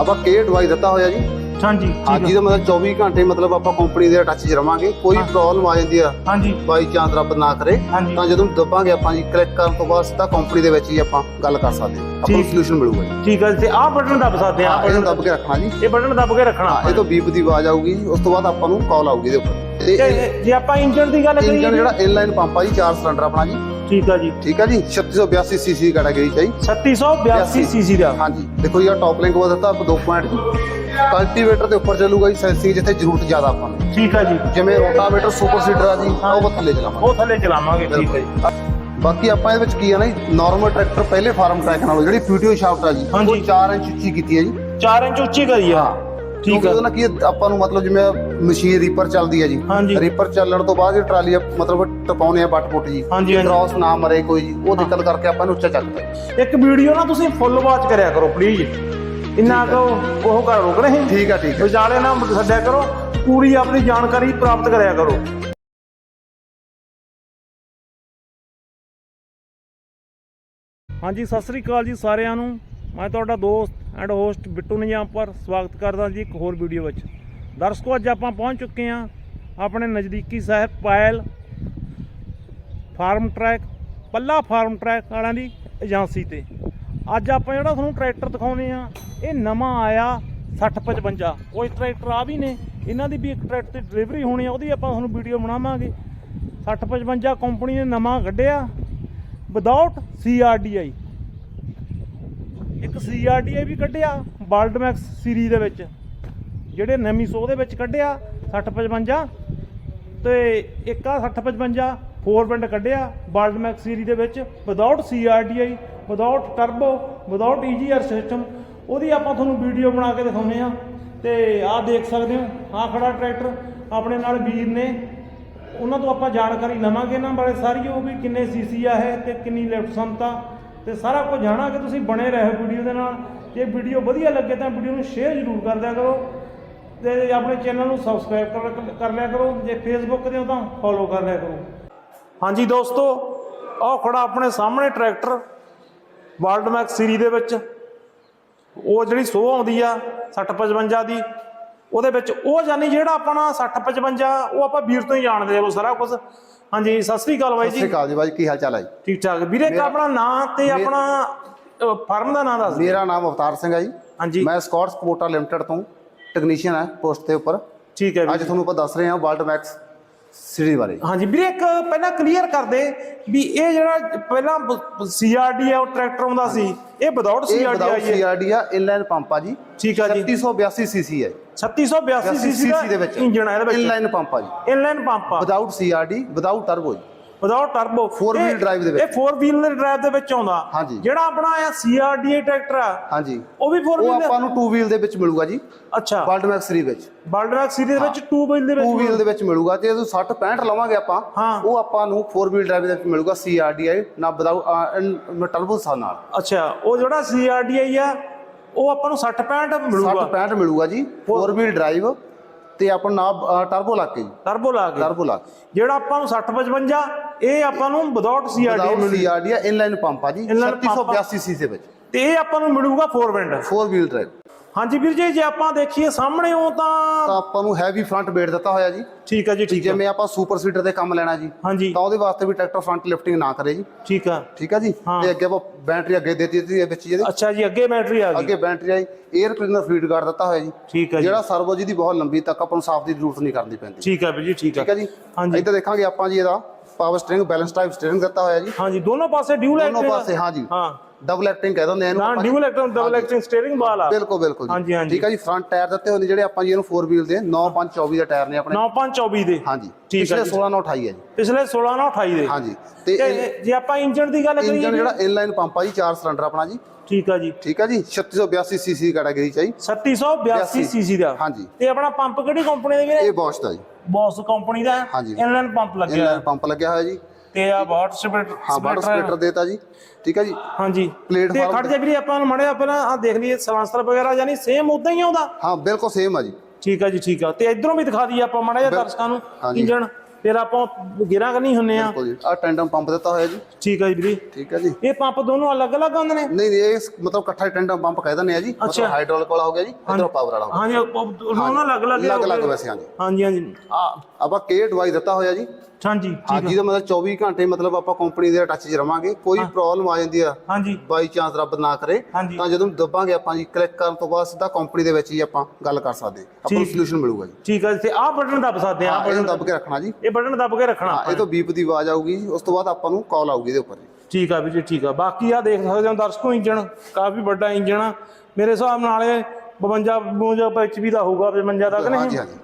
ਆਪਾਂ ਕੇ ਡਿਵਾਈਸ ਦਿੱਤਾ ਹੋਇਆ ਜੀ। ਹਾਂਜੀ ਅੱਜ ਠੀਕ ਦਾ ਮਤਲਬ 24 ਘੰਟੇ ਮਤਲਬ ਆਪਾਂ ਕੰਪਨੀ ਦੇ ਟੱਚ 'ਚ ਰਵਾਂਗੇ। ਕੋਈ ਹਾਂ। ਪ੍ਰੋਬਲਮ ਆ ਜਾਂਦੀ ਆ। ਹਾਂਜੀ। ਬਾਈ ਚਾਂਸ ਰੱਬ ਨਾ ਕਰੇ। ਹਾਂਜੀ। ਤਾਂ ਜਦੋਂ ਦੱਬਾਂਗੇ ਆਪਾਂ ਜੀ ਕਲਿੱਕ ਕਰਨ ਤੋਂ ਬਾਅਦ ਸਿੱਧਾ ਕੰਪਨੀ ਦੇ ਵਿੱਚ ਹੀ ਆਪਾਂ ਗੱਲ ਕਰ ਸਕਦੇ ਹਾਂ। ਆਪਾਂ ਨੂੰ ਠੀਕ। ਸੋਲੂਸ਼ਨ ਮਿਲੂਗਾ ਜੀ। ਠੀਕ ਹੈ ਤੇ ਆਹ ਬਟਨ ਦੱਬ ਸਕਦੇ ਆ ਹਾਂ ਇਹਨੂੰ ਦੱਬ ਕੇ ਰੱਖਣਾ ਜੀ। ਇਹ ਬਟਨ ਦੱਬ ਕੇ ਰੱਖਣਾ ਹਾਂ ਇਹ ਤੋਂ ਬੀਪ ਦੀ ਆਵਾਜ਼ ਆਊਗੀ ਜੀ, ਉਸ ਤੋਂ ਬਾਅਦ ਆਪਾਂ ਨੂੰ ਕਾਲ ਆਊਗੀ ਇਹਦੇ ਉੱਪਰ। ਤੇ ਜੇ ਆਪਾਂ ਇੰਜਨ ਦੀ ਗੱਲ ਕਰੀਏ ਇੰਜਨ ਜਿਹੜਾ ਇਨਲਾਈਨ ਪੰਪ ਆ ਜੀ 4 ਸਿਲੰਡਰ ਆਪਣਾ ਜੀ। ਠੀਕ ਆ ਜੀ। ਠੀਕ ਆ ਜੀ? 3682 ਸੀਸੀ ਕੈਟਾਗਰੀ ਚ ਆ ਜੀ। 3682 ਸੀਸੀ ਦਾ। ਹਾਂਜੀ। ਦੇਖੋ ਜੀ ਆ ਟੌਪ ਲਿੰਕ ਬਦਲਤਾ ਆਪਾਂ 2 ਪੁਆਇੰਟ ਕਲਟੀਵੇਟਰ ਦੇ ਉੱਪਰ ਚੱਲੂਗਾ ਜੀ ਸੈਂਸਿੰਗ ਜਿੱਥੇ ਜ਼ਰੂਰਤ ਜ਼ਿਆਦਾ ਆਪਾਂ ਨੂੰ। ਠੀਕ ਆ ਜੀ। ਜਿਵੇਂ ਰੋਟਾਵੇਟਰ ਸੁਪਰ ਸੀਡਰ ਆ ਜੀ ਉਹ ਥੱਲੇ ਚਲਾਵਾਂਗੇ। ਉਹ ਥੱਲੇ ਚਲਾਵਾਂਗੇ ਠੀਕ ਹੈ ਜੀ। ਬਾਕੀ ਆਪਾਂ ਇਹਦੇ ਵਿੱਚ ਕੀ ਆ ਨਾ ਜੀ ਨਾਰਮਲ ਟਰੈਕਟਰ ਪਹਿਲੇ ਫਾਰਮ ਟਰੈਕ ਨਾਲੋਂ ਜਿਹੜੀ ਪੀਟੀਓ ਸ਼ਾਫਟ ਆ ਜੀ। ਉਹ 4 ਇੰਚ ਉੱਚੀ ਕੀਤੀ ਹੈ ਜੀ। 4 ਇੰਚ ਉੱਚੀ ਕਰੀ ਆ। ਕਿਉਂਕਿ ਆ। ਉਹਦੇ ਨਾਲ ਕੀ ਹੈ, ਆਪਾਂ ਨੂੰ ਮਤਲਬ ਜਿਵੇਂ ਮਸ਼ੀਨ ਰੀਪਰ ਚੱਲਦੀ ਹੈ ਜੀ। ਰੀਪਰ ਚੱਲਣ ਤੋਂ ਬਾਅਦ ਇਹ ਟਰਾਲੀ ਆ, ਮਤਲਬ ਟਪਾਉਣੇ ਆ ਬੱਟ ਪੁੱਟ ਜੀ। ਹਾਂਜੀ, ਹਾਂਜੀ। ਕ੍ਰਾਸ ਨਾ ਮਰੇ ਕੋਈ ਜੀ ਉਹ ਦਿੱਕਤ ਕਰਕੇ ਆਪਾਂ ਨੂੰ ਉੱਚਾ ਚੱਕਦੇ ਇੱਕ ਵੀਡੀਓ ਨਾ ਤੁਸੀਂ ਫੁੱਲ ਵਾਚ ਕਰਿਆ ਕਰੋ ਪਲੀਜ਼ ਇੰਨਾ ਕੁ ਉਹ ਕਰ ਰੋਕ ਰਹੇ ਠੀਕ ਆ ਠੀਕ ਹੈ ਵਿਚਾਲੇ ਨਾ ਛੱਡਿਆ ਕਰੋ ਪੂਰੀ ਆਪਣੀ ਜਾਣਕਾਰੀ ਪ੍ਰਾਪਤ ਕਰਿਆ ਕਰੋ। ਹਾਂਜੀ ਸਤਿ ਸ੍ਰੀ ਅਕਾਲ ਜੀ ਸਾਰਿਆਂ ਨੂੰ। ਮੈਂ ਤੁਹਾਡਾ ਦੋਸਤ ਐਂਡ ਹੋਸਟ ਬਿੱਟੂ ਨਿਜਾਮਪੁਰ ਸਵਾਗਤ ਕਰਦਾ ਜੀ ਇੱਕ ਹੋਰ ਵੀਡੀਓ ਵਿੱਚ। ਦਰਸ਼ਕੋ, ਅੱਜ ਆਪਾਂ ਪਹੁੰਚ ਚੁੱਕੇ ਹਾਂ ਆਪਣੇ ਨਜ਼ਦੀਕੀ ਸ਼ਹਿਰ ਪਾਇਲ ਫਾਰਮ ਟਰੈਕ, ਪੱਲਾ ਫਾਰਮ ਟਰੈਕ ਵਾਲਿਆਂ ਦੀ ਏਜੰਸੀ ਤੇ। ਅੱਜ ਆਪਾਂ ਜਿਹੜਾ ਤੁਹਾਨੂੰ ਟਰੈਕਟਰ ਦਿਖਾਉਂਦੇ ਆ ਇਹ ਨਵਾਂ ਆਇਆ 6055 ਕੋਈ ਟਰੈਕਟਰ ਆ ਵੀ ਨੇ, ਇਹਨਾਂ ਦੀ ਵੀ ਇੱਕ ਟਰੈਕਟਰ ਦੀ ਡਿਲੀਵਰੀ ਹੋਣੀ ਆ, ਉਹਦੀ ਆਪਾਂ ਤੁਹਾਨੂੰ ਵੀਡੀਓ ਬਣਾਵਾਂਗੇ। 6055 ਕੰਪਨੀ ਨੇ ਨਵਾਂ ਕੱਢਿਆ ਵਿਦਆਊਟ CRDI ਇੱਕ CRDI ਵੀ ਕੱਢਿਆ ਬਾਲਡਮੈਕਸ ਸੀਰੀਜ਼ ਦੇ ਵਿੱਚ। ਜਿਹੜੇ ਨਵੀਂ ਸੋ ਦੇ ਵਿੱਚ ਕੱਢਿਆ 6055 ਤੇ ਇੱਕ ਆ 6055 ਫੋਰ ਵਿੰਡ ਕੱਢਿਆ ਬਾਲਡਮੈਕਸ ਸੀਰੀਜ਼ ਦੇ ਵਿੱਚ without CRDI without turbo without EGR system ਉਹਦੀ ਆਪਾਂ ਤੁਹਾਨੂੰ ਵੀਡੀਓ ਬਣਾ ਕੇ ਦਿਖਾਉਂਦੇ ਆ ਤੇ ਆਹ ਦੇਖ ਸਕਦੇ ਹੋ, ਆਹ ਖੜਾ ਟਰੈਕਟਰ ਆਪਣੇ ਨਾਲ ਵੀਰ ਨੇ। ਉਹਨਾਂ ਤੋਂ ਆਪਾਂ ਜਾਣਕਾਰੀ ਲਵਾਂਗੇ ਇਹਨਾਂ ਬਾਰੇ ਸਾਰੀ, ਉਹ ਵੀ ਕਿੰਨੇ ਸੀਸੀ ਆ ਇਹ ਤੇ ਕਿੰਨੀ ਲਿਫਟ ਸਮਤਾ ਤੇ ਸਾਰਾ ਕੁਝ ਜਾਣਾ ਕਿ ਤੁਸੀਂ ਬਣੇ ਰਹੋ ਵੀਡੀਓ ਦੇ ਨਾਲ। ਜੇ ਵੀਡੀਓ ਵਧੀਆ ਲੱਗੇ ਤਾਂ ਵੀਡੀਓ ਨੂੰ ਸ਼ੇਅਰ ਜ਼ਰੂਰ ਕਰ ਦਿਆ ਕਰੋ ਤੇ ਆਪਣੇ ਚੈਨਲ ਨੂੰ ਸਬਸਕ੍ਰਾਈਬ ਕਰ ਲਿਆ ਕਰੋ ਜੇ ਫੇਸਬੁੱਕ ਤੇ ਹੋ ਤਾਂ ਫੋਲੋ ਕਰ ਲਿਆ ਕਰੋ। ਹਾਂਜੀ ਦੋਸਤੋ, ਆਹ ਖੜਾ ਆਪਣੇ ਸਾਹਮਣੇ ਟਰੈਕਟਰ ਵਰਲਡ ਮੈਕਸ ਸੀਰੀ ਦੇ ਵਿੱਚ। ਉਹ ਜਿਹੜੀ ਸੋ ਆਉਂਦੀ ਆ 6055 ਦੀ। ਉਹਦੇ ਵਿੱਚ ਉਹ ਜਾਨੀ ਜਿਹੜਾ ਆਪਣਾ 6055 ਉਹ ਆਪਾਂ ਵੀਰ ਤੋਂ ਹੀ ਜਾਣਦੇ ਆ ਉਹ ਸਾਰਾ ਕੁਝ ਹਾਂਜੀ ਸਤਿ ਸ੍ਰੀ ਅਕਾਲ ਬਾਈ ਸਤਿ ਸ਼੍ਰੀ ਜੀ ਅਕਾਲ ਜੀ ਬਾਈ ਕੀ ਹਾਲ ਚਾਲ ਹੈ ਜੀ? ਠੀਕ ਠਾਕ। ਵੀਰੇ ਆਪਣਾ ਨਾਂ ਤੇ ਆਪਣਾ ਫਰਮ ਦਾ ਨਾਂ ਦੱਸ ਦਿਓ। ਮੇਰਾ ਨਾਮ ਅਵਤਾਰ ਸਿੰਘ ਹੈ ਜੀ। ਹਾਂਜੀ। ਮੈਂ ਸਕਾਟ ਸਪੋਰਟਾ ਲਿਮਟਿਡ ਤੋਂ ਟੈਕਨੀਸ਼ੀਅਨ ਹਾਂ ਪੋਸਟ ਦੇ ਉੱਪਰ। ਠੀਕ ਹੈ ਅੱਜ ਤੁਹਾਨੂੰ ਆਪਾਂ ਦੱਸ ਰਹੇ ਹਾਂ ਵਰਲਡ ਮੈਕਸ ਸੀਰੀਜ਼ ਬਾਰੇ। ਹਾਂਜੀ ਵੀਰੇ ਇੱਕ ਪਹਿਲਾਂ ਕਲੀਅਰ ਕਰ ਦੇ ਵੀ ਇਹ ਜਿਹੜਾ ਪਹਿਲਾਂ ਸੀਆਰਡੀ ਆ ਉਹ ਟਰੈਕਟਰ ਆਉਂਦਾ ਸੀ। ਇਹ ਵਿਦਆਊਟ ਇਹ ਸੀਆਰਡੀ ਵਿਦਆਊਟ ਆਈ ਹੈ ਸੀਆਰਡੀ ਆ ਇਨਲਾਈਨ ਪੰਪ ਆ ਜੀ। ਠੀਕ ਆ ਜੀ। 3682 ਸੀਸੀ ਹੈ 3682 ਸੀਸੀ ਸੀਸੀ ਦੇ ਵਿੱਚ। ਇੰਜਨ ਹੈ ਇਹਦੇ ਵਿੱਚ। ਇਨਲਾਈਨ ਪੰਪ ਆ ਜੀ। ਇਨਲਾਈਨ ਪੰਪ ਆ। ਵਿਦਆਊਟ ਸੀਆਰਡੀ ਵਿਦਆਊਟ ਟਰਬੋ ਜੀ। Without turbo Four wheel drive ਦੇ ਵਿੱਚ। ਇਹ 4 ਵੀਲ ਡਰਾਈਵ ਦੇ ਵਿੱਚ ਆਉਂਦਾ। ਜਿਹੜਾ ਆਪਣਾ ਆ ਸੀਆਰਡੀ ਟਰੈਕਟਰ ਆ ਹਾਂਜੀ। ਉਹ ਵੀ 4 ਉਹ ਵੀਲ ਆਪਾਂ ਨੂੰ 2 ਵੀਲ ਦੇ ਵਿੱਚ ਮਿਲੂਗਾ ਜੀ। ਅੱਛਾ। ਵਰਲਡ ਮੈਕਸ ਸੀਰੀਜ਼ ਵਿੱਚ। ਬਾਲਡਰੈਕ ਸੀਰੀਜ਼ ਦੇ ਵਿੱਚ 2 ਵੀਲ ਦੇ 2 ਵੀਲ ਵਿੱਚ ਦੇ ਵਿੱਚ ਮਿਲੂਗਾ। ਤੇ ਜਦੋਂ 60 65 ਲਵਾਂਗੇ ਆਪਾਂ। ਉਹ ਆਪਾਂ ਨੂੰ 4 ਵੀਲ ਡਰਾਈਵ ਦੇ ਵਿੱਚ ਮਿਲੂਗਾ ਸੀਆਰਡੀਆਈ ਨਾ ਵਿਦਆਊਟ ਟਰਬੋ ਸਾ ਨਾਲ। ਅੱਛਾ। ਉਹ ਜਿਹੜਾ ਸੀਆਰਡੀ ਆ ਉਹ ਆਪਾਂ ਨੂੰ 60 65 60 ਮਿਲੂਗਾ 65 ਮਿਲੂਗਾ ਜੀ 4 ਵੀਲ ਡਰਾਈਵ ਤੇ ਆਪਣਾ ਨਾਲ ਟਰਬੋ ਲਾ ਕੇ ਜੀ। ਟਰਬੋ ਲਾ ਕੇ। ਟਰਬੋ ਲਾ ਕੇ। ਜਿਹੜਾ ਆਪਾਂ ਨੂੰ 60 55 ਇਹ ਆਪਾਂ ਨੂੰ without C R D without ਮਿਲੂ C R D inline pump ਆ ਜੀ Inline pump ਆ। 3682 ਸੀ ਦੇ ਵਿੱਚ। ਤੇ ਇਹ ਆਪਾਂ ਨੂੰ ਮਿਲੂਗਾ 4 ਵਿੰਡ 4 ਵੀਲ ਡਰਾਈਵ ਹਾਂਜੀ ਵੀਰ ਜੀ ਜੇ ਆਪਾਂ ਦੇਖੀਏ ਸਾਹਮਣੇ ਉਹ ਤਾਂ ਤਾਂ ਆਪਾਂ ਨੂੰ ਹੈਵੀ ਫਰੰਟ ਵੇਟ ਦਿੱਤਾ ਹੋਇਆ ਜੀ। ਠੀਕ ਆ ਜੀ ਠੀਕ ਆ। ਜਿਵੇਂ ਆਪਾਂ ਸੁਪਰ ਸੀਡਰ ਤੇ ਕੰਮ ਲੈਣਾ ਜੀ ਹਾਂਜੀ। ਤਾਂ ਉਹਦੇ ਵਾਸਤੇ ਵੀ ਟਰੈਕਟਰ ਫਰੰਟ ਲਿਫਟਿੰਗ ਨਾ ਕਰੇ ਜੀ। ਠੀਕ ਆ। ਠੀਕ ਆ ਜੀ? ਹਾਂ। ਤੇ ਅੱਗੇ ਆਪਾਂ ਬੈਟਰੀ ਅੱਗੇ ਦੇ ਦਿੱਤੀ ਹੈ ਵਿੱਚ ਜੀ ਇਹਦੇ। ਅੱਛਾ ਜੀ ਅੱਗੇ ਬੈਟਰੀ ਆ ਗਈ। ਅੱਗੇ ਬੈਟਰੀ ਆਈ 에ਅਰ ਕਲੀਨਰ ਫੀਡ ਗਾਰਡ ਦਿੱਤਾ ਹੋਇਆ ਜੀ। ਠੀਕ ਆ ਜੀ। ਜਿਹੜਾ ਸਰਵੋ ਜੀ ਦੀ ਬਹੁਤ ਲੰਬੀ ਤੱਕ ਆਪਾਂ ਨੂੰ ਸਾਫ਼ ਦੀ ਜ਼ਰੂਰਤ ਨਹੀਂ ਕਰਨੀ ਪੈਂਦੀ। ਠੀਕ ਆ ਵੀਰ ਜੀ ਠੀਕ ਆ। ਠੀਕ ਆ ਜੀ? ਹਾਂਜੀ। ਇੱਧਰ ਦੇਖਾਂਗੇ ਆਪਾਂ ਜੀ ਇਹਦਾ power steering balance type steering ਦਿੱਤਾ ਹੋਇਆ ਜੀ। ਹਾਂਜੀ ਦੋਨੋਂ ਪਾਸੇ ਡਿਊਲ ਦੋਨੋਂ ਐਕਟਿੰਗ ਪਾਸੇ ਹਾਂ ਜੀ ਹਾਂ। ਡਬਲ ਐਕਟਿੰਗ ਕਹਿ ਦਿੰਦੇ ਆ ਇਹਨੂੰ ਆਪਾਂ। Dual acting double acting steering ball ਆ। ਬਿਲਕੁਲ ਬਿਲਕੁਲ ਜੀ। ਹਾਂਜੀ, ਹਾਂਜੀ। ਠੀਕ ਆ ਜੀ ਫਰੰਟ ਟਾਇਰ ਦਿੱਤੇ ਨੇ ਜਿਹੜੇ ਆਪਾਂ ਜੀ ਇਹਨੂੰ 4 ਵੀਲ ਦੇ 9 5 24 ਦੇ ਟਾਇਰ ਨੇ ਆਪਣੇ। 9524 ਦੇ। ਹਾਂਜੀ। ਠੀਕ ਪਿਛਲੇ ਜੀ। 16 9 28 ਹੈ ਜੀ। ਪਿਛਲੇ 16 ਨਾਲ 28 ਦੇ। ਹਾਂਜੀ। ਤੇ ਤੇ ਜੇ ਆਪਾਂ ਇੰਜਨ ਦੀ ਗੱਲ ਇੰਜਨ ਕਰੀਏ ਜਿਹੜਾ ਇਨਲਾਈਨ ਪੰਪ ਆ ਜੀ 4 ਸਿਲੰਡਰ ਆਪਣਾ ਜੀ। ਠੀਕ ਆ ਜੀ। ਠੀਕ ਆ ਜੀ 3682 ਸੀਸੀ ਕੈਟਾਗਰੀ ਚ ਆ ਜੀ। 3682 ਸੀਸੀ ਦਾ। ਹਾਂਜੀ। ਤੇ ਆਪਣਾ ਪੰਪ ਕਿਹੜੀ ਕੰਪਨੀ ਦਾ ਵੀਰੇ? ਇਹ ਬੋਸ਼ ਦਾ ਜੀ। ਬੌਸ ਕੰਪਨੀ ਦਾ ਹਾਂਜੀ। ਇਨਲਾਈਨ ਪੰਪ ਲੱਗਿਆ। ਇਨਲਾਈਨ ਪੰਪ ਲੱਗਿਆ ਹੋਇਆ ਜੀ। ਤੇ ਆ ਬਾਟ ਸਪਿਟ ਹਾਂ ਵਾਟਰ ਸਪਲਿਟਰ ਦੇਤਾ ਜੀ। ਠੀਕ ਆ ਜੀ? ਹਾਂਜੀ। Platform ਤੇ ਖੜ ਜਾ ਵੀਰੇ ਆਪਾਂ ਮੜਿਆ ਪਹਿਲਾਂ ਆ ਦੇਖ ਲਈਏ ਸਲਾਂਸਰ ਵਗੈਰਾ ਯਾਨੀ ਸੇਮ ਉਦਾਂ ਹੀ ਆਉਂਦਾ? ਹਾਂ ਬਿਲਕੁਲ ਸੇਮ ਆ ਜੀ। ਠੀਕ ਆ ਜੀ ਠੀਕ ਆ। ਤੇ ਇਧਰੋਂ ਵੀ ਦਿਖਾ ਦਈਏ ਆਪਾਂ ਮੜਿਆ ਦਰਸ਼ਕਾਂ ਨੂੰ। ਇੰਜਨ ਫਿਰ ਆਪਾਂ ਗਿਰਾਂ ਕਰਨੀ ਹੁੰਨੇ ਆ ਆ ਟੈਂਡਮ ਪੰਪ ਦਿੱਤਾ ਹੋਇਆ ਜੀ। ਠੀਕ ਹੈ ਜੀ ਵੀਰੇ। ਠੀਕ ਹੈ ਜੀ। ਇਹ ਪੰਪ ਦੋਨੋਂ ਅਲੱਗ-ਅਲੱਗ ਹੁੰਦੇ ਨੇ? ਨਹੀਂ ਨਹੀਂ ਇਹ ਮਤਲਬ ਇਕੱਠਾ ਟੈਂਡਮ ਪੰਪ ਕਹਿ ਦਿੰਦੇ ਆ ਜੀ। ਮਤਲਬ ਹਾਈਡ੍ਰੋਲਿਕ ਵਾਲਾ ਹੋ ਗਿਆ ਜੀ ਇਧਰੋਂ ਪਾਵਰ ਵਾਲਾ ਹੋ ਗਿਆ। ਹਾਂਜੀ ਦੋਨੋਂ ਅਲੱਗ-ਅਲੱਗ ਅਲੱਗ ਅਲੱਗ ਵੈਸੇ ਹਾਂਜੀ। ਹਾਂਜੀ ਹਾਂਜੀ। ਆ ਆਪਾਂ ਕੇ ਡਿਵਾਈਸ ਦਿੱਤਾ ਹੋਇਆ ਜੀ। ਹਾਂਜੀ ਹਾਂ ਜਿਹਦਾ ਮਤਲਬ 24 ਘੰਟੇ ਮਤਲਬ ਆਪਾਂ ਕੰਪਨੀ ਦੇ ਟੱਚ 'ਚ ਰਵਾਂਗੇ ਕੋਈ ਪ੍ਰੋਬਲਮ ਆ ਜਾਂਦੀ ਆ। ਹਾਂਜੀ। ਬਾਈ ਚਾਂਸ ਰੱਬ ਨਾ ਕਰੇ ਹਾਂਜੀ। ਤਾਂ ਜਦੋਂ ਦੱਬਾਂਗੇ ਆਪਾਂ ਜੀ ਕਲਿੱਕ ਕਰਨ ਤੋਂ ਬਾਅਦ ਸਿੱਧਾ ਕੰਪਨੀ ਦੇ ਵਿੱਚ ਹੀ ਆਪਾਂ ਗੱਲ ਕਰ ਸਕਦੇ। ਆਪਾਂ ਨੂੰ। ਸੋਲੂਸ਼ਨ ਮਿਲੂਗਾ ਜੀ। ਠੀਕ ਹੈ ਤੇ ਆਹ ਬਟਨ ਦੱਬ ਸਕਦੇ ਆ ਹਾਂ ਇਹਨੂੰ ਦੱਬ ਕੇ ਰੱਖਣਾ ਜੀ। ਇਹ ਬਟਨ ਦੱਬ ਕੇ ਰੱਖਣਾ ਇਹ ਤੋਂ ਬੀਪ ਦੀ ਆਵਾਜ਼ ਆਊਗੀ ਉਸ ਤੋਂ ਬਾਅਦ ਆਪਾਂ ਨੂੰ ਕਾਲ ਆਊਗੀ ਇਹਦੇ ਉੱਪਰ ਜੀ। ਠੀਕ ਆ ਵੀਰ ਜੀ ਠੀਕ ਆ। ਬਾਕੀ ਆ ਦੇਖ ਸਕਦੇ ਹੋ ਦਰਸ਼ਕੋ ਇੰਜਣ ਕਾਫੀ ਵੱਡਾ ਇੰਜਣ ਆ। ਮੇਰੇ ਹਿਸਾਬ ਨਾਲ ਇਹ 52 52 ਐਚਪੀ ਦਾ ਹੋਊਗਾ 55 ਤੱਕ ਹਾਂਜੀ ਨਹੀਂ? ਹਾਂਜੀ।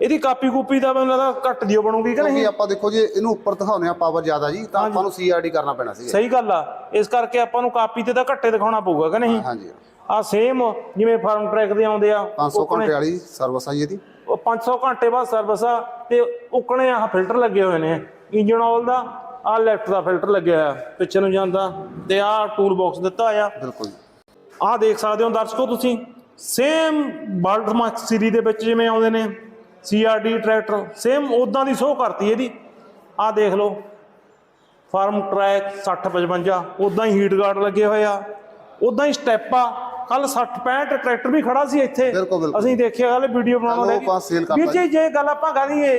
ਇਹਦੀ ਕਾਪੀ ਕੂਪੀ ਦਾ ਮੈਨੂੰ ਲੱਗਦਾ ਘੱਟ ਦਿਓ ਬਣੂਗੀ ਕਿ ਨਹੀਂ? ਕਿਉਂਕਿ ਆਪਾਂ ਦੇਖੋ ਜੀ ਇਹਨੂੰ ਉੱਪਰ ਦਿਖਾਉਂਦੇ ਆ ਪਾਵਰ ਜ਼ਿਆਦਾ ਜੀ ਤਾਂ ਆਪਾਂ ਨੂੰ ਸੀਆਰਡੀ ਕਰਨਾ ਪੈਣਾ ਸੀ। ਸਹੀ ਗੱਲ ਆ। ਇਸ ਕਰਕੇ ਆਪਾਂ ਨੂੰ ਕਾਪੀ ਤੇ ਤਾਂ ਘੱਟੇ ਦਿਖਾਉਣਾ ਪਊਗਾ ਕਿ ਨਹੀਂ? ਹਾਂਜੀ। ਆ ਸੇਮ ਜਿਵੇਂ ਫਾਰਮ ਟਰੈਕ ਦੇ ਆਉਂਦੇ ਆ 500 ਘੰਟੇ ਵਾਲੀ ਸਰਵਿਸ ਆ ਜੀ ਇਹਦੀ। ਉਹ 500 ਘੰਟੇ ਬਾਅਦ ਸਰਵਿਸ ਆ ਤੇ ਉਕਣੇ ਆਹ ਫਿਲਟਰ ਲੱਗੇ ਹੋਏ ਨੇ। ਇੰਜਨ ਆਇਲ ਦਾ ਆ ਲੈਫਟ ਦਾ ਫਿਲਟਰ ਲੱਗਿਆ ਆ ਪਿੱਛੇ ਨੂੰ ਜਾਂਦਾ ਤੇ ਆ ਟੂਲ ਬਾਕਸ ਦਿੱਤਾ ਆ ਬਿਲਕੁਲ ਆਹ ਦੇਖ ਸਕਦੇ ਹੋ ਦਰਸ਼ਕੋ ਤੁਸੀਂ। ਸੇਮ ਮਾਰਕ ਸੀਰੀ ਦੇ ਵਿੱਚ ਜਿਵੇਂ ਆਉਂਦੇ ਨੇ। ਸੀਆਰਡੀ ਟਰੈਕਟਰ ਸੇਮ ਉਦਾਂ ਦੀ ਸੋਹ ਕਰਤੀ ਇਹਦੀ। ਆਹ ਦੇਖ ਲਓ। ਫਾਰਮ ਟਰੈਕ 60 55 ਉਦਾਂ ਹੀ ਹੀਟ ਗਾਰਡ ਲੱਗੇ ਹੋਏ ਆ। ਉਦਾਂ ਹੀ ਸਟੈਪ ਆ। ਕੱਲ 60 65 ਟਰੈਕਟਰ ਵੀ ਖੜਾ ਸੀ ਇੱਥੇ। ਅਸੀਂ ਦੇਖਿਆ ਕੱਲ ਵੀਡੀਓ ਬਣਾਉਣ ਕਰ ਵੀਰ ਜੀ ਜੇ ਗੱਲ ਆਪਾਂ ਕਰੀਏ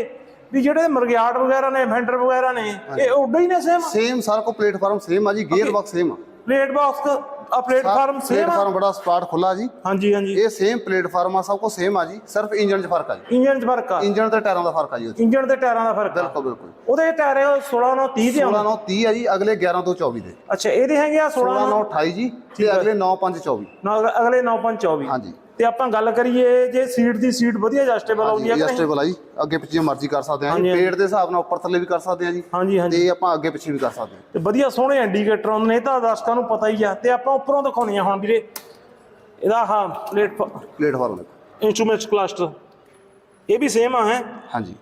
ਵੀ ਜਿਹੜੇ ਮਰਗਿਆੜ ਵਗੈਰਾ ਨੇ ਫੈਂਡਰ ਵਗੈਰਾ ਨੇ ਇਹ ਉਦਾਂ ਹੀ ਨੇ ਸੇਮ ਸੇਮ ਸਾਰਾ ਕੋ ਪਲੇਟਫਾਰਮ ਸੇਮ ਆ ਜੀ ਗੇਅਰ ਬਾਕਸ ਸੇਮ ਆ। ਪਲੇਟ ਬਾਕਸ ਆ ਪਲੇਟਫਾਰਮ ਸੇਮ ਆ। ਪਲੇਟਫਾਰਮ ਬੜਾ ਸਪਾਟ ਖੁੱਲਾ ਜੀ। ਹਾਂਜੀ ਹਾਂਜੀ। ਇਹ ਸੇਮ ਪਲੇਟਫਾਰਮ ਆ ਸਭ ਕੋ ਸੇਮ ਆ ਜੀ। ਸਿਰਫ ਇੰਜਨ 'ਚ ਫ਼ਰਕ ਆ ਜੀ। ਇੰਜਨ 'ਚ ਫ਼ਰਕ ਆ। ਇੰਜਨ ਤੇ ਟਾਇਰਾਂ ਦਾ ਫ਼ਰਕ ਆ ਜੀ ਉਹਦੇ 'ਚ। ਇੰਜਨ ਤੇ ਟਾਇਰਾਂ ਦਾ ਫ਼ਰਕ ਆ। ਬਿਲਕੁਲ ਬਿਲਕੁਲ। ਉਹਦੇ ਟਾਇਰ 16 ਨਾਲ 30 ਦੇ 16 ਆਉਂਦੇ ਨੌ 30 ਆ ਜੀ ਅਗਲੇ 11 ਤੋਂ 24 ਦੇ। ਅੱਛਾ ਇਹਦੇ ਹੈਗੇ ਆ 16 16 ਨਾਲ ਨੌ 28 ਜੀ ਤੇ ਅਗਲੇ 9 5 24 ਨਾਲ ਅਗਲੇ 9524 ਹਾਂਜੀ। ਤੇ ਆਪਾਂ ਗੱਲ ਕਰੀਏ ਜੇ ਸੀਟ ਦੀ ਸੀਟ ਵਧੀਆ ਐਡਜਸਟੇਬਲ ਆਉਂਦੀ ਹੈ ਕਿ ਨਹੀਂ? ਐਡਜਸਟੇਬਲ ਆ ਜੀ। ਅੱਗੇ ਪਿੱਛੇ ਮਰਜ਼ੀ ਕਰ ਸਕਦੇ ਹਾਂ ਜੀ। ਪੇੜ ਦੇ ਹਿਸਾਬ ਨਾਲ ਉੱਪਰ ਥੱਲੇ ਵੀ ਕਰ ਸਕਦੇ ਹਾਂ ਜੀ। ਹਾਂਜੀ ਹਾਂਜੀ। ਤੇ ਆਪਾਂ ਅੱਗੇ ਪਿੱਛੇ ਵੀ ਕਰ ਸਕਦੇ ਹਾਂ ਤੇ ਵਧੀਆ ਸੋਹਣੇ ਇੰਡੀਕੇਟਰ ਆਉਂਦੇ ਨੇ ਇਹ ਤਾਂ ਦਰਸ਼ਕਾਂ ਨੂੰ ਪਤਾ ਹੀ ਆ। ਤੇ ਆਪਾਂ ਉੱਪਰੋਂ ਦਿਖਾਉਣੀ ਆ ਹੁਣ ਵੀਰੇ। ਇਹਦਾ ਹਾਂ ਪਲੇਟ ਪਲੇਟਫਾਰਮ ਦੇਖੋ। ਇੰਸਟਰੂਮੈਂਟਸ ਕਲਸਟਰ ਇਹ ਵੀ ਸੇਮ ਆ ਹੈ? ਹਾਂਜੀ।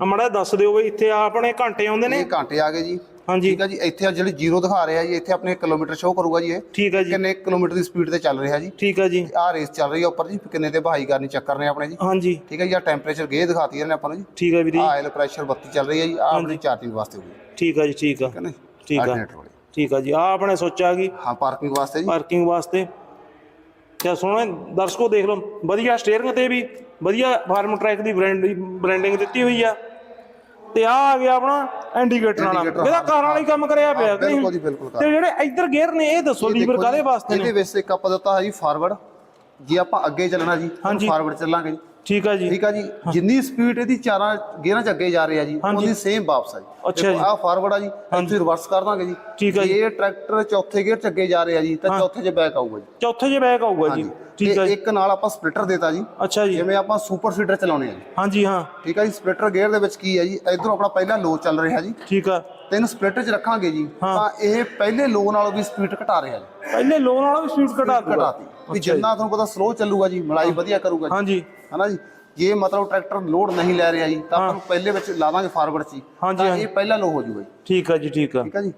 ਮੜਾ ਦੱਸ ਦਿਓ ਬਈ ਇੱਥੇ ਆ ਆਪਣੇ ਘੰਟੇ ਆਉਂਦੇ ਨੇ। ਇਹ ਘੰਟੇ ਆ ਗਏ ਜੀ। ਹਾਂਜੀ। ਠੀਕ ਆ ਜੀ ਇੱਥੇ ਆ ਜਿਹੜੀ ਜ਼ੀਰੋ ਦਿਖਾ ਰਿਹਾ ਜੀ ਇੱਥੇ ਆਪਣੇ ਕਿਲੋਮੀਟਰ ਸ਼ੋ ਕਰੂਗਾ ਜੀ ਇਹ। ਠੀਕ ਹੈ ਜੀ। ਕਿੰਨੇ ਕਿਲੋਮੀਟਰ ਦੀ ਸਪੀਡ ਤੇ ਚੱਲ ਰਿਹਾ ਜੀ। ਠੀਕ ਹੈ ਜੀ। ਆਹ ਰੇਸ ਚੱਲ ਰਹੀ ਆ ਉੱਪਰ ਜੀ ਕਿੰਨੇ ਤੇ ਬਹਾਈ ਕਰਨੀ ਚੱਕ ਕਰਨੇ ਆਪਣੇ ਜੀ। ਹਾਂਜੀ। ਠੀਕ ਹੈ ਜੀ ਆ ਟੈਂਪਰੇਚਰ ਗੇ ਦਿਖਾਤੀ ਇਹਨੇ ਆਪਾਂ ਨੂੰ ਜੀ। ਠੀਕ ਹੈ ਵੀਰੇ ਆ ਆਇਲ ਪ੍ਰੈਸ਼ਰ 32 ਚੱਲ ਰਹੀ ਹੈ ਜੀ ਆ ਆਪਣੀ ਚਾਰਜਿੰਗ ਵਾਸਤੇ ਹੋਊਗੀ। ਠੀਕ ਹੈ ਜੀ ਠੀਕ ਆ। ਠੀਕ ਹੈ ਨਾ ਠੀਕ ਆ। ਜੀ ਆ ਆਪਣੇ ਸੋਚ ਆ ਗਈ। ਹਾਂ ਪਾਰਕਿੰਗ ਵਾਸਤੇ ਜੀ। ਪਾਰਕਿੰਗ ਵਾਸਤੇ। ਤੇ ਸੋਹਣੇ ਦਰਸ਼ਕੋ ਦੇਖ ਲਓ ਵਧੀਆ ਸਟੀਅਰਿੰਗ ਤੇ ਵੀ ਵਧੀਆ ਫਾਰਮ ਟਰੈਕ ਦੀ ਬ੍ਰਾਂਡ ਬ੍ਰਾਂਡਿੰਗ ਦਿੱਤੀ ਹੋਈ ਆ। ਤੇ ਆ ਆ ਗਿਆ ਆਪਣਾ ਇੰਡੀਕੇਟਰ ਵਾਲਾ। Indicator, ਇਹਦਾ। ਕਾਰ ਵਾਲਾ ਹੀ। ਕੰਮ ਕਰਿਆ ਪਿਆ ਕਿ ਬਿਲਕੁਲ ਨਹੀਂ ਜੀ ਬਿਲਕੁਲ ਕਰ ਤੇ ਜਿਹੜੇ ਇੱਧਰ ਗੇਅਰ ਨੇ ਇਹ ਦੱਸੋ ਲੀਵਰ ਕਾਦੇ ਵਾਸਤੇ ਇਹਦੇ ਨੇ? ਵਿੱਚ ਇੱਕ ਆਪਾਂ ਦਿੱਤਾ ਹੈ ਜੀ ਫਾਰਵਰਡ ਜੇ ਆਪਾਂ ਅੱਗੇ ਚੱਲਣਾ ਜੀ ਹਾਂਜੀ। ਫਾਰਵਰਡ ਚੱਲਾਂਗੇ ਜੀ। ਠੀਕ ਆ ਜੀ। ਠੀਕ ਆ ਜੀ। ਜਿੰਨੀ ਸਪੀਡ ਇਹਦੀ ਚਾਰਾਂ ਗੇਅਰਾਂ ਚ ਅੱਗੇ ਜਾ ਰਿਹਾ ਜੀ। ਉਹਦੀ ਸੇਮ ਵਾਪਸ ਆ ਜੀ। ਅੱਛਾ ਜੀ। ਆ ਫਾਰਵਰਡ ਆ ਜੀ ਇੱਥੇ ਰਿਵਰਸ ਕਰ ਦਾਂਗੇ ਜੀ। ਠੀਕ ਆ ਜੀ। ਇਹ ਟਰੈਕਟਰ ਚੌਥੇ ਗੇਅਰ ਚ ਅੱਗੇ ਜਾ ਰਿਹਾ ਜੀ ਤਾਂ ਚੌਥੇ 'ਚ ਬੈਕ ਆਊਗਾ ਜੀ। ਚੌਥੇ ਜੇ ਬੈਕ ਆਊਗਾ ਜੀ। ਠੀਕ ਆ ਜੀ। ਇੱਕ ਨਾਲ ਆਪਾਂ ਸਪਲਿਟਰ ਦੇਤਾ ਜੀ। ਅੱਛਾ ਜੀ। ਜਿਵੇਂ ਆਪਾਂ ਸੁਪਰ ਸੀਡਰ ਚਲਾਉਣੇ ਆ ਜੀ। ਹਾਂਜੀ ਹਾਂ। ਠੀਕ ਆ ਜੀ ਸਪਲਿਟਰ ਗੇਅਰ ਦੇ ਵਿੱਚ ਕੀ ਹੈ ਜੀ ਇਧਰੋਂ ਆਪਣਾ ਪਹਿਲਾ ਲੋ ਚੱਲ ਰਿਹਾ ਜੀ। ਠੀਕ ਆ। ਤੇ ਇਹਨੂੰ ਸਪਲਿਟਰ 'ਚ ਰੱਖਾਂਗੇ ਜੀ। ਤਾਂ ਇਹ ਪਹਿਲੇ ਲੋ ਨਾਲੋਂ ਵੀ ਸਪੀਡ ਘਟਾ ਰਿਹਾ ਜੀ। ਪਹਿਲੇ ਲੋਨ ਵਾਲਾ ਵੀ ਸਪੀਡ ਘਟਾ ਘਟਾਤੀ ਵੀ ਜਿੰਨਾ ਤੁਹਾਨੂੰ ਪਤਾ ਸਲੋ ਚੱਲੂਗਾ ਜੀ ਮਲਾਈ ਵਧੀਆ ਕਰੂਗਾ ਜੀ। ਹਾਂਜੀ। ਹਨਾ ਜੀ? ਜੇ ਮਤਲਬ ਟਰੈਕਟਰ ਲੋਡ ਨਹੀਂ ਲੈ ਰਿਹਾ ਜੀ ਤਾਂ ਆਪਾਂ ਨੂੰ ਪਹਿਲੇ ਵਿੱਚ ਲਾ ਦਾਂਗੇ ਫਾਰਵਰਡ 'ਚ ਹਾਂਜੀ। ਇਹ ਪਹਿਲਾ ਲੋ ਹੋ ਜਾਊਗਾ ਜੀ। ਠੀਕ ਆ ਜੀ ਠੀਕ ਆ। ਠੀਕ ਆ ਜੀ?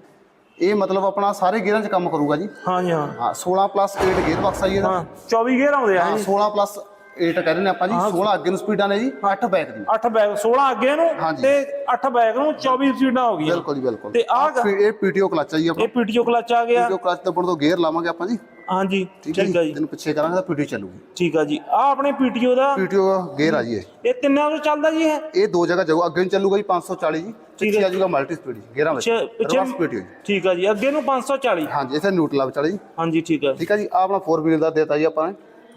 ਇਹ ਮਤਲਬ ਆਪਣਾ ਸਾਰੇ ਗੇਅਰਾਂ 'ਚ ਕੰਮ ਕਰੂਗਾ ਜੀ। ਹਾਂਜੀ ਹਾਂ। ਹਾਂ 16 ਪਲੱਸ 8 ਗੇਅਰ ਬਕਸ ਆ ਜੀ ਇਹਦਾ। ਹਾਂ 24 ਗੇਅਰ ਆਉਂਦੇ ਆ ਹਾਂ 16 ਪਲੱਸ 8 ਕਹਿੰਦੇ ਨੇ ਆਪਾਂ ਜੀ 16 ਅੱਗੇ ਨੂੰ ਸਪੀਡਾਂ ਨੇ ਜੀ 8 ਬੈਕ ਦੀ। 8 ਬੈਗ 16 ਅੱਗੇ ਨੂੰ। ਤੇ 8 ਬੈਗ ਨੂੰ 24 ਸਪੀਡਾਂ ਹੋ ਗਈਆਂ। ਬਿਲਕੁਲ ਜੀ ਬਿਲਕੁਲ। ਤੇ ਆਹ ਆਹ ਇਹ ਪੀਟੀਓ ਕਲਚ ਆ ਜੀ ਆਪਣਾ। ਇਹ ਪੀਟੀਓ ਕਲਚ ਆ ਗਿਆ। ਪੀਟੀਓ ਕਲਚ ਦੱਬਣ ਤੋਂ ਗੇਅਰ ਲਾਵਾਂਗੇ ਆਪਾਂ ਜੀ। ਹਾਂਜੀ ਠੀਕ ਹੈ ਆ ਜੀ। ਇਹਨੂੰ ਪਿੱਛੇ ਕਰਾਂਗੇ ਤਾਂ ਪੀਟੀਓ ਚੱਲੂਗੀ। ਠੀਕ ਆ ਜੀ। ਆ ਆਪਣੇ ਪੀਟੀਓ ਦਾ ਪੀਟੀਓ ਗੇਅਰ ਆ ਜੀ ਇਹ। ਇਹ ਤਿੰਨਾਂ ਤੋਂ ਚੱਲਦਾ ਜੀ ਇਹ? ਇਹ ਦੋ ਜਗ੍ਹਾ ਜਾਊਗਾ ਅੱਗੇ ਨੂੰ ਚੱਲੂਗਾ ਜੀ 540 ਜੀ। ਪਿੱਛੇ ਆ ਜਾਊਗਾ ਮਲਟੀ ਸਪੀਡ ਜੀ ਗੇਅਰਾਂ ਵਿੱਚ ਪਿੱਛੇ ਪੀਟੀਓ ਠੀਕ ਆ ਜੀ ਅੱਗੇ ਨੂੰ 540 ਹਾਂਜੀ ਇੱਥੇ ਆ ਵਿਚਾਲੇ ਜੀ। ਹਾਂਜੀ ਠੀਕ ਆ ਠੀਕ ਹੈ ਜੀ ਆਹ ਆਪਣਾ 4 ਵੀਲ ਦਾ ਦੇਤਾ ਜੀ ਆਪਾਂ ਨੇ।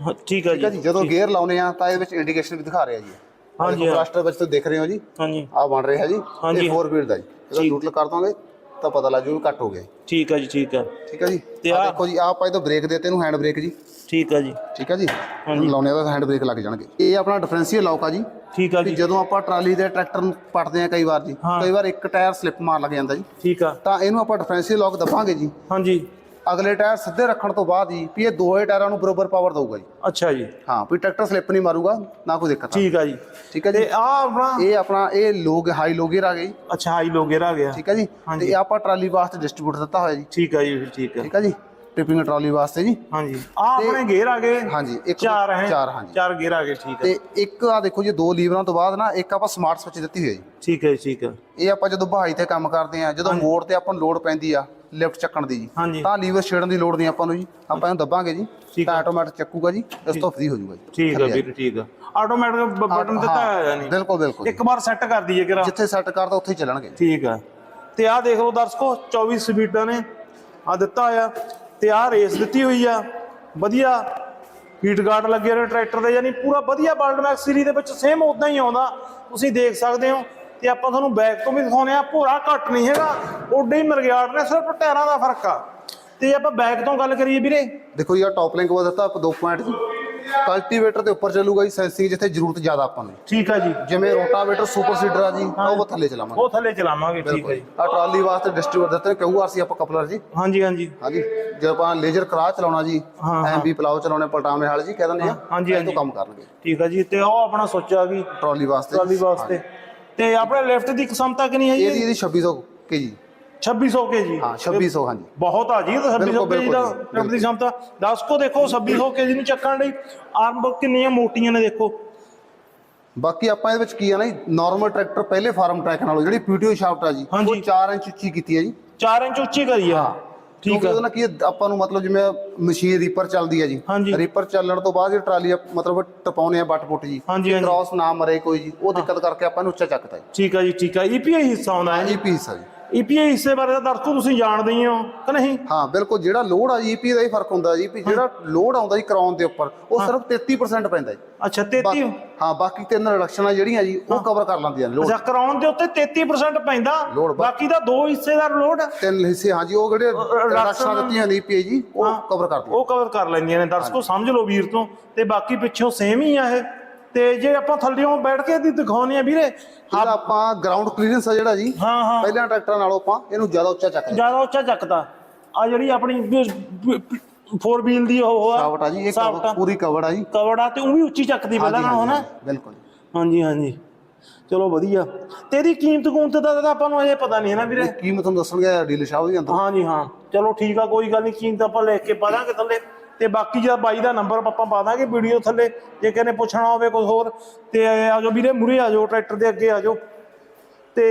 ਹਾਂ, ਠੀਕ ਆ ਠੀਕ ਹੈ ਜੀ ਜੀ ਜਦੋਂ ਗੇਅਰ ਲਾਉਨੇ ਆ ਤਾਂ ਇਹਦੇ ਵਿੱਚ ਇੰਡੀਕੇਸ਼ਨ ਵੀ ਦਿਖਾ ਰਿਹਾ ਜੀ। ਹਾਂਜੀ, ਹਾਂ। ਕਲਸਟਰ ਵਿੱਚ ਤੁਸੀਂ ਦੇਖ ਰਹੇ ਹੋ ਜੀ। ਹਾਂਜੀ। ਆਹ ਬਣ ਰਿਹਾ ਜੀ ਹਾਂਜੀ। ਇਹ 4 ਵੀਲ ਦਾ ਜੀ। ਜਦੋਂ ਨਿਊਟਰਲ ਕਰ ਦੋਗੇ ਤਾਂ ਪਤਾ ਲੱਗ ਜੂ ਕੱਟ ਹੋ ਗਿਆ। ਜੀ। ਠੀਕ ਆ ਜੀ ਠੀਕ ਆ। ਠੀਕ ਹੈ ਜੀ। ਤੇ ਆਹ ਆਹ- ਦੇਖੋ ਜੀ ਆਹ ਆਪਾਂ ਇਹਦਾ ਬ੍ਰੇਕ ਦੇਤੇ ਇਹਨੂੰ ਹੈਂਡ ਬ੍ਰੇਕ ਜੀ। ਠੀਕ ਆ ਜੀ। ਠੀਕ ਹੈ ਜੀ। ਲਾਉਨੇ ਦਾ ਹੈਂਡ ਬ੍ਰੇਕ ਲੱਗ ਜਾਣਗੇ। ਇਹ ਆਪਣਾ ਡਿਫਰੈਂਸ਼ੀਅਲ ਲੌਕ ਆ ਜੀ। ਠੀਕ ਆ ਕਿ ਜੀ। ਜਦੋਂ ਆਪਾਂ ਟਰਾਲੀ ਦੇ ਟਰੈਕਟਰ ਨੂੰ ਪਟਦੇ ਆ ਕਈ ਵਾਰ ਜੀ ਹਾਂ। ਕਈ ਵਾਰ ਇੱਕ ਟਾਇਰ ਸਲਿੱਪ ਮਾਰ ਲੱਗ ਜਾਂਦਾ ਜੀ। ਠੀਕ ਆ। ਤਾਂ ਇਹਨੂੰ ਆਪਾਂ ਡਿਫਰੈਂਸ਼ੀਅਲ ਲੌਕ ਦਬਾਂਗੇ ਜੀ। ਹਾਂਜੀ। ਅਗਲੇ ਟਾਇਰ ਸਿੱਧੇ ਰੱਖਣ ਤੋਂ ਬਾਅਦ ਜੀ ਵੀ ਇਹ ਦੋਹੇ ਟਾਇਰਾਂ ਨੂੰ ਬਰਾਬਰ ਪਾਵਰ ਦਊਗਾ ਜੀ। ਅੱਛਾ ਜੀ। ਹਾਂ ਵੀ ਟਰੈਕਟਰ ਸਲਿੱਪ ਨਹੀਂ ਮਾਰੂਗਾ ਨਾ ਕੋਈ ਦਿੱਕਤ ਆ। ਠੀਕ ਆ ਜੀ। ਠੀਕ ਹੈ ਜੀ। ਤੇ ਆ ਆਪਣਾ ਇਹ ਆਪਣਾ ਇਹ ਲੋਗ ਹਾਈ ਲੋਗੇਰ ਆ ਗਈ ਅੱਛਾ ਹਾਈ ਲੋਗੇਰ ਆ ਗਿਆ। ਠੀਕ ਹੈ ਜੀ। ਹਾਂਜੀ। ਤੇ ਇਹ ਆਪਾਂ ਟਰਾਲੀ ਵਾਸਤੇ ਡਿਸਟ੍ਰੀਬਿਊਟਰ ਦਿੱਤਾ ਹੋਇਆ ਜੀ। ਠੀਕ ਆ ਜੀ ਫਿਰ ਠੀਕ ਆ। ਠੀਕ ਹੈ ਜੀ। ਟਿਪਿੰਗ ਟਰਾਲੀ ਵਾਸਤੇ ਜੀ। ਹਾਂਜੀ। ਆ ਆਪਣੇ ਗੇਅਰ ਆ ਗਏ। ਹਾਂਜੀ, ਇੱਕ ਚਾਰ ਹੈ। ਚਾਰ, ਹਾਂਜੀ। ਚਾਰ ਗੇਅਰ ਆ ਗਏ ਠੀਕ ਹੈ ਤੇ ਇੱਕ ਆ ਦੇਖੋ ਜੀ ਦੋ ਲੀਵਰਾਂ ਤੋਂ ਬਾਅਦ ਨਾ ਇੱਕ ਆਪਾਂ ਸਮਾਰਟ ਸਵਿਚ ਦਿੱਤੀ ਹੋਈ ਹੈ ਜੀ। ਠੀਕ ਹੈ ਠੀਕ ਹੈ। ਇਹ ਆਪਾਂ ਜਦੋਂ ਬਹਾਈ ਤੇ ਕੰਮ ਕਰਦੇ ਆ ਜਦੋਂ ਮੋੜ ਤੇ ਆਪਾਂ ਨੂੰ ਲੋਡ ਪੈਂਦੀ ਆ ਲਿਫਟ ਚੱਕਣ ਦੀ ਜੀ। ਤਾਂ ਲੀਵਰ ਛੇੜਨ ਦੀ ਲੋੜ ਨਹੀਂ ਆਪਾਂ ਨੂੰ ਜੀ। ਆਪਾਂ ਇਹਨੂੰ ਦੱਬਾਂਗੇ ਜੀ ਤਾਂ ਆਟੋਮੈਟਿਕ ਚੱਕੂਗਾ ਜੀ ਇਸ ਤੋਂ ਫ੍ਰੀ ਹੋ ਜਾਊਗਾ ਜੀ। ਠੀਕ ਆ ਵੀਰ ਠੀਕ ਹੈ ਆਟੋਮੈਟਿਕ ਬਟਨ ਦਿੱਤਾ ਹੋਇਆ ਨਹੀਂ। ਬਿਲਕੁਲ ਬਿਲਕੁਲ। ਇੱਕ ਵਾਰ ਸੈੱਟ ਕਰ ਦਈਏ ਕਿਰਾ ਜਿੱਥੇ ਸੈੱਟ ਕਰਦਾ ਉੱਥੇ ਹੀ ਚੱਲਣਗੇ। ਠੀਕ ਹੈ ਤੇ ਆਹ ਦੇਖ ਲਓ ਦਰਸ਼ਕੋ 24 ਸਪੀਡਾਂ ਨੇ। ਆ ਦਿੱਤਾ ਆ ਤੇ ਆਹ ਰੇਸ ਦਿੱਤੀ ਹੋਈ ਆ। ਵਧੀਆ। ਹੀਟ ਗਾਰਡ ਲੱਗੇ ਨੇ ਟਰੈਕਟਰ ਦੇ ਯਾਨੀ ਪੂਰਾ ਵਧੀਆ ਬਲਡ ਮੈਕਸ ਸੀਰੀ ਦੇ ਵਿੱਚ ਸੇਮ ਉਦਾਂ ਹੀ ਆਉਂਦਾ। ਤੁਸੀਂ ਦੇਖ ਸਕਦੇ ਹੋ। ਤੇ ਆਪਾਂ ਤੁਹਾਨੂੰ ਬੈਕ ਤੋਂ ਵੀ ਦਿਖਾਉਨੇ ਆ ਭੋਰਾ ਘੱਟ ਨਹੀਂ ਹੈਗਾ ਓਡੇ ਹੀ ਮਰਗਿਆੜ ਨੇ ਸਿਰਫ ਟਾਇਰਾਂ ਦਾ ਫ਼ਰਕ ਆ। ਤੇ ਆਪਾਂ ਬੈਕ ਤੋਂ ਗੱਲ ਕਰੀਏ ਵੀਰੇ। ਦੇਖੋ ਆ ਟੌਪ ਲਿੰਕ ਵਾ ਦਿੱਤਾ ਆਪਾਂ 2 ਪੁਆਇੰਟ ਜੀ। ਕਲਟੀਵੇਟਰ ਦੇ ਉੱਪਰ ਚੱਲੂਗਾ ਜੀ ਸੈਂਸਿੰਗ ਜਿੱਥੇ ਜ਼ਰੂਰਤ ਜ਼ਿਆਦਾ ਆਪਾਂ ਨੂੰ। ਠੀਕ ਆ ਜੀ। ਜਿਵੇਂ ਰੋਟਾਵੇਟਰ ਸੁਪਰ ਸੀਡਰ ਆ ਜੀ ਉਹ ਥੱਲੇ ਚਲਾਵਾਂਗੇ। ਉਹ ਥੱਲੇ ਚਲਾਵਾਂਗੇ ਠੀਕ ਹੈ ਜੀ। ਆ ਟਰਾਲੀ ਵਾਸਤੇ ਡਿਸਟ੍ਰੀਬਿਊਟਰ ਦਿੱਤੇ ਕਿਊਆਰਸੀ ਆਪਾਂ ਕਪਲਰ ਜੀ। ਹਾਂਜੀ ਹਾਂਜੀ। ਹਾਂਜੀ ਜੇ ਆਪਾਂ ਲੇਜ਼ਰ ਕਰਾ ਚਲਾਉਣਾ ਜੀ। ਐਮਬੀ ਪਲਾਓ ਚਲਾਉਣੇ ਪਲਟਾਵੇਂ ਵਾਲੇ ਜੀ ਕਹਿ ਦਿੰਦੇ ਆ। ਹਾਂਜੀ, ਇਹ ਹਾਂਜੀ। ਤੋਂ ਕੰਮ ਕਰਨਗੇ। ਠੀਕ ਆ ਜੀ ਤੇ ਉਹ ਆਪਣਾ ਸੋਚਿਆ ਵੀ ਟਰਾਲੀ ਵਾਸਤੇ ਟਰਾਲੀ ਵਾਸਤੇ। ਤੇ ਆਪਣੇ ਲੈਫਟ ਦੀ ਕਿਸਮਤਾ ਕਿੰਨੀ ਹੈ ਜੀ ਇਹਦੀ ਇਹਦੀ 2600 ਕੇ ਜੀ 2600 ਕੇ ਜੀ ਹਾਂ 2600 ਹਾਂਜੀ। ਬਹੁਤ ਆ ਜੀ ਇਹ ਤਾਂ 2600 ਬਿਲਕੁਲ, ਕੇ ਜੀ ਦਾ ਬਿਲਕੁਲ, ਲੈਫਟ ਦੀ ਕਿਸਮਤਾ 10 ਕੋ ਦੇਖੋ 2600 ਕੇ ਜੀ ਨੂੰ ਚੱਕਣ ਲਈ ਆਰਮ ਕਿੰਨੀਆਂ ਮੋਟੀਆਂ ਨੇ ਦੇਖੋ। ਬਾਕੀ ਆਪਾਂ ਇਹਦੇ ਵਿੱਚ ਕੀ ਆ ਨਾ ਨਾਰਮਲ ਟਰੈਕਟਰ ਪਹਿਲੇ ਫਾਰਮ ਟਰੈਕ ਨਾਲੋਂ ਜਿਹੜੀ ਪੀਟੀਓ ਸ਼ਾਫਟ ਆ ਜੀ ਉਹ ਹਾਂਜੀ। 4 ਇੰਚ ਉੱਚੀ ਕੀਤੀ ਹੈ ਜੀ। 4 ਇੰਚ ਉੱਚੀ ਕਰੀ ਆ। ਠੀਕ ਆ। ਉਹਦੇ ਨਾਲ ਕੀ ਹੈ, ਆਪਾਂ ਨੂੰ ਮਤਲਬ ਜਿਵੇਂ ਮਸ਼ੀਨ ਰੀਪਰ ਚੱਲਦੀ ਹੈ ਜੀ। ਰੀਪਰ ਚੱਲਣ ਤੋਂ ਬਾਅਦ ਇਹ ਟਰਾਲੀ ਮਤਲਬ ਟਪਾਉਨੇ ਆ ਬੱਟ ਪੁੱਟ ਜੀ। ਕ੍ਰਾਸ ਨਾ ਮਰੇ ਕੋਈ ਜੀ ਉਹ ਦਿੱਕਤ ਕਰਕੇ ਆਪਾਂ ਨੂੰ ਉੱਚਾ ਚੱਕਦਾ ਜੀ। ਠੀਕ ਆ ਜੀ ਠੀਕ ਆ। ਈਪੀਆਈ ਹਿੱਸਾ ਆਉਂਦਾ ਹੈ। ਇਹ ਪੀਸ ਆ ਜੀ। ਈਪੀਆਈ ਹਿੱਸੇ ਬਾਰੇ ਤਾਂ ਦਰਸ਼ਕੋ ਤੁਸੀਂ ਜਾਣਦੇ ਹੀ ਹੋ ਕਿ ਨਹੀਂ? ਹਾਂ ਬਿਲਕੁਲ ਜਿਹੜਾ ਲੋਡ ਆ ਈਪੀ ਦਾ ਹੀ ਫ਼ਰਕ ਹੁੰਦਾ ਜੀ ਵੀ ਜਿਹੜਾ ਲੋਡ ਆਉਂਦਾ ਜੀ ਕਰਾਉਣ ਦੇ ਉੱਪਰ ਉਹ ਸਿਰਫ 33% ਪੈਂਦਾ ਜੀ। ਅੱਛਾ 33 ਬਾਕੀ- ਹਾਂ ਬਾਕੀ ਤਿੰਨ ਰਿਡਕਸ਼ਨਾਂ ਜਿਹੜੀਆਂ ਜੀ ਉਹ ਕਵਰ ਕਰ ਲੈਂਦੀਆਂ ਲੋਡ ਅੱਛਾ ਕਰਾਉਣ ਦੇ ਉੱਤੇ 33% ਪੈਂਦਾ। ਬਾਕੀ ਦਾ ਦੋ ਹਿੱਸੇ ਦਾ ਲੋਡ ਤਿੰਨ ਹਿੱਸੇ ਹਾਂ ਜੀ ਉਹ ਜਿਹੜੇ ਰਿਡਕਸ਼ਨਾਂ ਦਿੱਤੀਆਂ ਨੇ ਈਪੀ ਜੀ ਉਹ ਕਵਰ ਕਰਦੀਆਂ ਉਹ ਕਵਰ ਕਰ ਲੈਂਦੀਆਂ ਨੇ। ਦਰਸ਼ਕੋ ਸਮਝ ਲਓ ਵੀਰ ਤੋਂ ਤੇ ਬਾਕੀ ਪਿੱਛੋਂ ਸੇਮ ਹੀ ਆ ਇਹ। ਤੇ ਜੇ ਆਪਾਂ ਥੱਲਿਓਂ ਬੈਠ ਕੇ ਦੀ ਦਿਖਾਉਨੇ ਆ ਵੀਰੇ ਜਿਹੜਾ ਆਪਾਂ ਗਰਾਊਂਡ ਕਲੀਅਰੈਂਸ ਆ ਜਿਹੜਾ ਜੀ ਹਾਂ ਹਾਂ। ਪਹਿਲਾਂ ਟਰੈਕਟਰਾਂ ਨਾਲੋਂ ਆਪਾਂ ਇਹਨੂੰ ਜ਼ਿਆਦਾ ਉੱਚਾ ਚੱਕਦੇ ਜ਼ਿਆਦਾ ਉੱਚਾ ਚੱਕਦਾ। ਆ ਜਿਹੜੀ ਆਪਣੀ 4 ਵੀਲ ਦੀ ਉਹ ਸ਼ਾਫਟ ਆ ਜੀ ਇਹ ਪੂਰੀ ਕਵਰ ਆ ਜੀ। ਕਵੜਾ ਤੇ ਉਹ ਵੀ ਉੱਚੀ ਚੱਕਦੀ ਪਹਿਲਾਂ ਨਾਲੋਂ ਹਨਾ? ਬਿਲਕੁਲ ਹਾਂਜੀ ਹਾਂਜੀ। ਚਲੋ ਵਧੀਆ। ਤੇ ਇਹਦੀ ਕੀਮਤ ਕੂਮਤ ਦਾ ਤਾਂ ਆਪਾਂ ਨੂੰ ਅਜੇ ਪਤਾ ਨਹੀਂ ਹੈ ਨਾ ਵੀਰੇ? ਕੀਮਤ ਤੁਹਾਨੂੰ ਦੱਸਣਗੇ ਡੀਲਰ ਸਾਹਿਬ ਦੇ ਅੰਦਰ। ਹਾਂਜੀ ਹਾਂ। ਚਲੋ ਠੀਕ ਆ ਕੋਈ ਗੱਲ ਨਹੀਂ ਕੀਮਤ ਆਪਾਂ ਲਿਖ ਕੇ ਪਾ ਦਾਂਗੇ ਥੱਲੇ। ਤੇ ਬਾਕੀ ਜਿਹੜਾ ਬਾਈ ਦਾ ਨੰਬਰ ਆਪਾਂ ਪਾ ਦਾਂਗੇ ਵੀਡੀਓ ਥੱਲੇ ਜੇ ਕਿਸੇ ਨੇ ਪੁੱਛਣਾ ਹੋਵੇ ਕੁਝ ਹੋਰ ਤੇ ਆਜੋ ਵੀਰੇ ਮੁਰੇ ਆਜੋ ਟਰੈਕਟਰ ਦੇ ਅੱਗੇ ਆਜੋ ਤੇ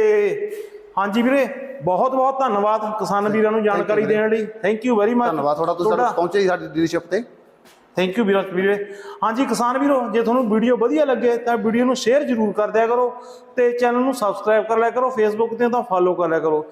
ਹਾਂਜੀ ਵੀਰੇ ਬਹੁਤ ਬਹੁਤ ਧੰਨਵਾਦ ਕਿਸਾਨ ਵੀਰਾਂ ਨੂੰ ਜਾਣਕਾਰੀ ਦੇਣ ਲਈ। ਥੈਂਕ ਯੂ ਵੈਰੀ ਮਚ ਧੰਨਵਾਦ ਤੁਹਾਡਾ ਤੁਸੀਂ ਸਾਡੇ ਪਹੁੰਚੇ ਸਾਡੀ ਡੀਲਰਸ਼ਿਪ ਤੇ। ਥੈਂਕ ਯੂ ਵੀਰਾਂ ਵੀਰੇ। ਹਾਂਜੀ ਕਿਸਾਨ ਵੀਰੋ ਜੇ ਤੁਹਾਨੂੰ ਵੀਡੀਓ ਵਧੀਆ ਲੱਗੇ ਤਾਂ ਵੀਡੀਓ ਨੂੰ ਸ਼ੇਅਰ ਜ਼ਰੂਰ ਕਰ ਦਿਆ ਕਰੋ ਤੇ ਚੈਨਲ ਨੂੰ ਸਬਸਕ੍ਰਾਈਬ ਕਰ ਲਿਆ ਕਰੋ ਫੇਸਬੁੱਕ ਤੇ ਤਾਂ ਫਾਲੋ ਕਰ ਲਿਆ ਕਰੋ।